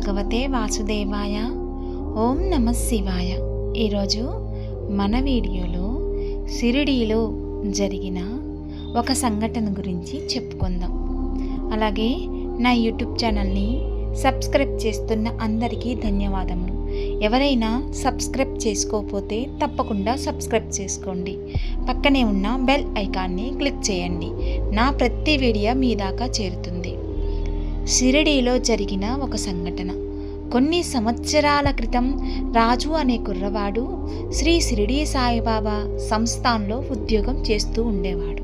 భగవతే వాసుదేవాయ. ఓం నమ శివాయ. ఈరోజు మన వీడియోలో షిరిడీలో జరిగిన ఒక సంఘటన గురించి చెప్పుకుందాం. అలాగే నా యూట్యూబ్ ఛానల్ని సబ్స్క్రైబ్ చేస్తున్న అందరికీ ధన్యవాదములు. ఎవరైనా సబ్స్క్రైబ్ చేసుకోకపోతే తప్పకుండా సబ్స్క్రైబ్ చేసుకోండి. పక్కనే ఉన్న బెల్ ఐకాన్ని క్లిక్ చేయండి. నా ప్రతి వీడియో మీ దాకా చేరుతుంది. షిరిడీలో జరిగిన ఒక సంఘటన. కొన్ని సంవత్సరాల క్రితం రాజు అనే కుర్రవాడు శ్రీ షిరిడీ సాయిబాబా సంస్థాన్లో ఉద్యోగం చేస్తూ ఉండేవాడు.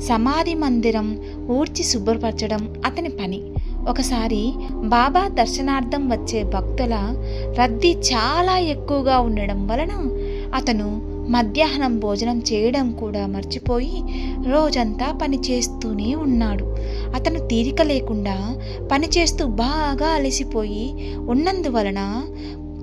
సమాధి మందిరం ఊడ్చి శుభ్రపరచడం అతని పని. ఒకసారి బాబా దర్శనార్థం వచ్చే భక్తుల రద్దీ చాలా ఎక్కువగా ఉండడం వలన అతను మధ్యాహ్నం భోజనం చేయడం కూడా మర్చిపోయి రోజంతా పని చేస్తూనే ఉన్నాడు. అతను తీరిక లేకుండా పనిచేస్తూ బాగా అలసిపోయి ఉన్నందువలన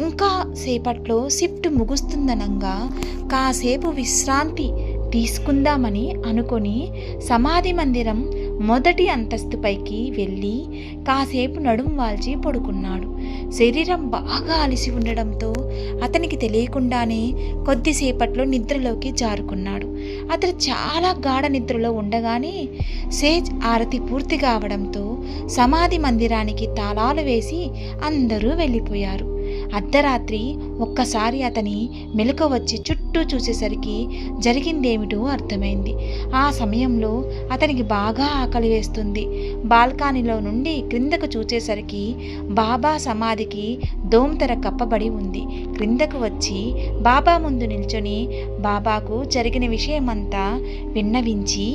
ఇంకా సేపట్లో షిఫ్ట్ ముగుస్తుందనంగా కాసేపు విశ్రాంతి తీసుకుందామని అనుకొని సమాధి మందిరం మొదటి అంతస్తుపైకి వెళ్ళి కాసేపు నడుం వాల్చి పడుకున్నాడు. శరీరం బాగా అలసి ఉండడంతో అతనికి తెలియకుండానే కొద్దిసేపట్లో నిద్రలోకి జారుకున్నాడు. అతడు చాలా గాఢ నిద్రలో ఉండగానే సేజ్ ఆరతి పూర్తి కావడంతో సమాధి మందిరానికి తాళాలు వేసి అందరూ వెళ్ళిపోయారు. అర్ధరాత్రి ఒక్కసారి అతని మెలుక వచ్చి చుట్టూ చూసేసరికి జరిగిందేమిటో అర్థమైంది. ఆ సమయంలో అతనికి బాగా ఆకలి వేస్తుంది. బాల్కనీలో నుండి క్రిందకు చూసేసరికి బాబా సమాధికి దోమతెర కప్పబడి ఉంది. క్రిందకు వచ్చి బాబా ముందు నిల్చొని బాబాకు జరిగిన విషయమంతా విన్నవించి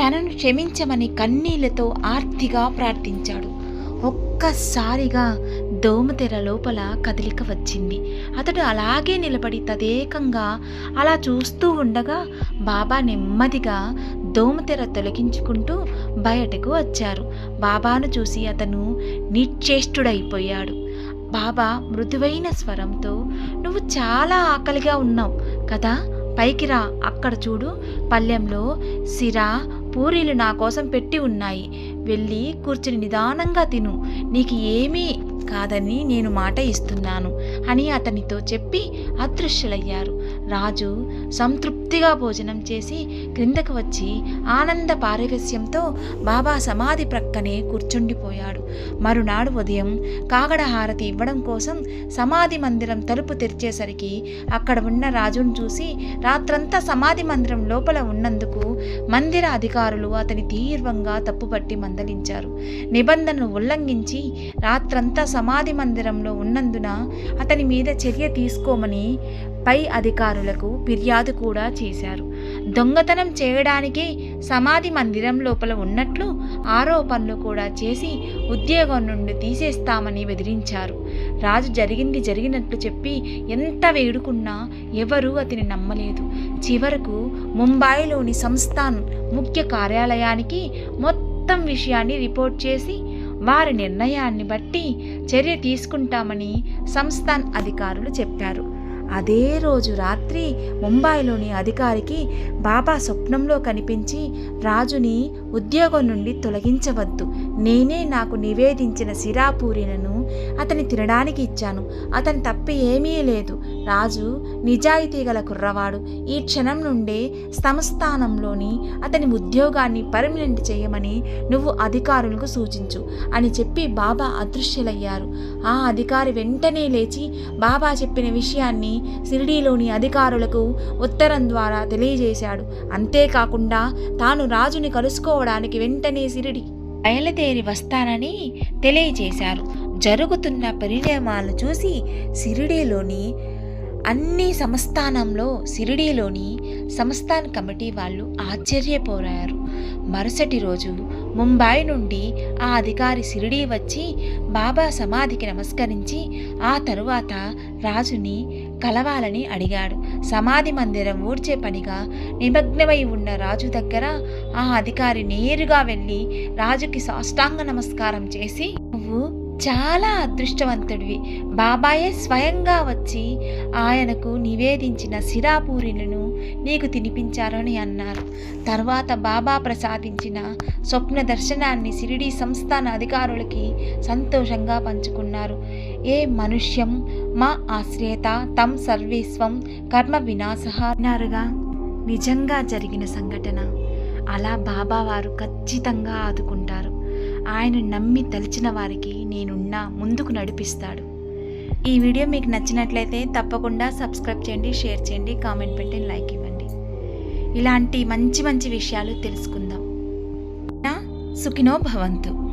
తనను క్షమించమని కన్నీళ్ళతో ఆర్తిగా ప్రార్థించాడు. ఒక్కసారిగా దోమతెర లోపల కదలిక వచ్చింది. అతడు అలాగే నిలబడి తదేకంగా అలా చూస్తూ ఉండగా బాబా నెమ్మదిగా దోమతెర తొలగించుకుంటూ బయటకు వచ్చారు. బాబాను చూసి అతను నిశ్చేష్టుడైపోయాడు. బాబా మృదువైన స్వరంతో నువ్వు చాలా ఆకలిగా ఉన్నావు కదా పైకి రా అక్కడ చూడు పల్లెంలో సిరా పూరీలు నా కోసం పెట్టి ఉన్నాయి. వెళ్ళి కూర్చుని నిదానంగా తిను నీకు ఏమీ కాదని నేను మాట ఇస్తున్నాను అని అతనితో చెప్పి అదృశ్యులయ్యారు. రాజు సంతృప్తిగా భోజనం చేసి క్రిందకు వచ్చి ఆనంద పారవస్యంతో బాబా సమాధి ప్రక్కనే కూర్చుండిపోయాడు. మరునాడు ఉదయం కాగడ హారతి ఇవ్వడం కోసం సమాధి మందిరం తలుపు తెరిచేసరికి అక్కడ ఉన్న రాజును చూసి రాత్రంతా సమాధి మందిరం లోపల ఉన్నందుకు మందిర అధికారులు అతని తీవ్రంగా తప్పుపట్టి మందలించారు. నిబంధనను ఉల్లంఘించి రాత్రంతా సమాధి మందిరంలో ఉన్నందున అతని మీద చర్య తీసుకోమని పై అధికారులకు ఫిర్యాదు కూడా చేశారు. దొంగతనం చేయడానికి సమాధి మందిరం లోపల ఉన్నట్లు ఆరోపణలు కూడా చేసి ఉద్యోగం నుండి తీసేస్తామని బెదిరించారు. రాజు జరిగింది జరిగినట్లు చెప్పి ఎంత వేడుకున్నా ఎవరూ అతని నమ్మలేదు. చివరకు ముంబాయిలోని సంస్థాన్ ముఖ్య కార్యాలయానికి మొత్తం విషయాన్ని రిపోర్ట్ చేసి వారి నిర్ణయాన్ని బట్టి చర్య తీసుకుంటామని సంస్థాన్ అధికారులు చెప్పారు. అదే రోజు రాత్రి ముంబాయిలోని అధికారికి బాబా స్వప్నంలో కనిపించి రాజుని ఉద్యోగం నుండి తొలగించవద్దు. నేనే నాకు నివేదించిన సిరాపూరినను అతని తినడానికి ఇచ్చాను. అతని తప్పి ఏమీ లేదు. రాజు నిజాయితీ గల కుర్రవాడు. ఈ క్షణం నుండే సంస్థానంలోని అతని ఉద్యోగాన్ని పర్మినెంట్ చేయమని నువ్వు అధికారులకు సూచించు అని చెప్పి బాబా అదృశ్యులయ్యారు. ఆ అధికారి వెంటనే లేచి బాబా చెప్పిన విషయాన్ని షిరిడీలోని అధికారులకు ఉత్తరం ద్వారా తెలియజేశాడు. అంతేకాకుండా తాను రాజుని కలుసుకోవడానికి వెంటనే షిరిడి బయలుదేరి వస్తానని తెలియజేశారు. జరుగుతున్న పరిణామాలు చూసి షిరిడీలోని అన్ని సంస్థానంలో షిరిడీలోని సంస్థాన్ కమిటీ వాళ్ళు ఆశ్చర్యపోయారు మరుసటి రోజు ముంబాయి నుండి ఆ అధికారి షిరిడీ వచ్చి బాబా సమాధికి నమస్కరించి ఆ తరువాత రాజుని కలవాలని అడిగాడు. సమాధి మందిరం ఊడ్చే పనిగా నిమగ్నమై ఉన్న రాజు దగ్గర ఆ అధికారి నేరుగా వెళ్ళి రాజుకి సాష్టాంగ నమస్కారం చేసి నువ్వు చాలా అదృష్టవంతుడివి. బాబాయే స్వయంగా వచ్చి ఆయనకు నివేదించిన సిరాపూరిలను నీకు తినిపించారని అన్నారు. తర్వాత బాబా ప్రసాదించిన స్వప్న దర్శనాన్ని సిరిడి సంస్థాన అధికారులకి సంతోషంగా పంచుకున్నారు. ఏ మనుష్యం మా ఆశ్రయత తం సర్వేస్వం కర్మ వినాశ అన్నారుగా నిజంగా జరిగిన సంఘటన. అలా బాబా వారు ఖచ్చితంగా ఆదుకుంటారు. ఆయన నమ్మి తలిచిన వారికి నేనున్నా ముందుకు నడిపిస్తాడు. ఈ వీడియో మీకు నచ్చినట్లయితే తప్పకుండా సబ్స్క్రైబ్ చేయండి షేర్ చేయండి కామెంట్ పెట్టి లైక్ ఇవ్వండి. ఇలాంటి మంచి మంచి విషయాలు తెలుసుకుందాం. సుఖినో భవంతు.